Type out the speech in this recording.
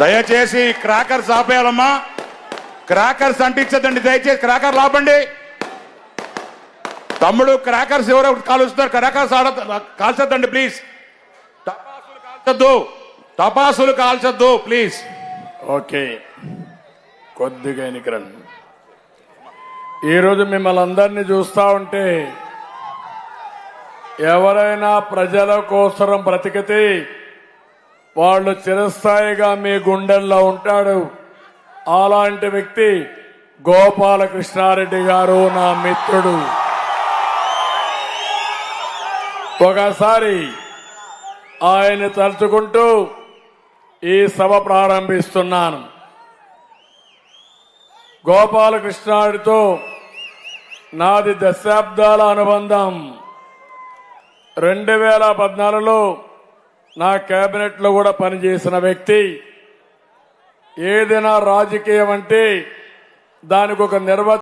దయచేసి crackers ఆపేయాలమ్మా. Crackers అంటించదండి దయచేసి cracker లాపండి తమ్ముడు క్రాకర్స్ ఎవరో కాలుస్తారు క్రాకర్స్ ఆడ కాల్చొద్దండి ప్లీజ్. టపాసులు కాల్చొద్దు టపాసులు కాల్చొద్దు ప్లీజ్. ఓకే. కొద్దిగా ఎన్నికరండి ఈరోజు మిమ్మల్ని అందరినీ చూస్తా ఉంటే ఎవరైనా ప్రజల కోసరం బ్రతికితే వాళ్ళు చిరస్థాయిగా మీ గుండెల్లో ఉంటాడు. అలాంటి వ్యక్తి గోపాలకృష్ణారెడ్డి గారు నా మిత్రుడు. ఒకసారి ఆయన తలుచుకుంటూ ఈ సభ ప్రారంభిస్తున్నాను. గోపాలకృష్ణారెడ్డితో నాది దశాబ్దాల అనుబంధం. రెండు వేల పద్నాలుగులో నా కేబినెట్లో కూడా పనిచేసిన వ్యక్తి. ఏదైనా రాజకీయం అంటే దానికి ఒక నిర్వ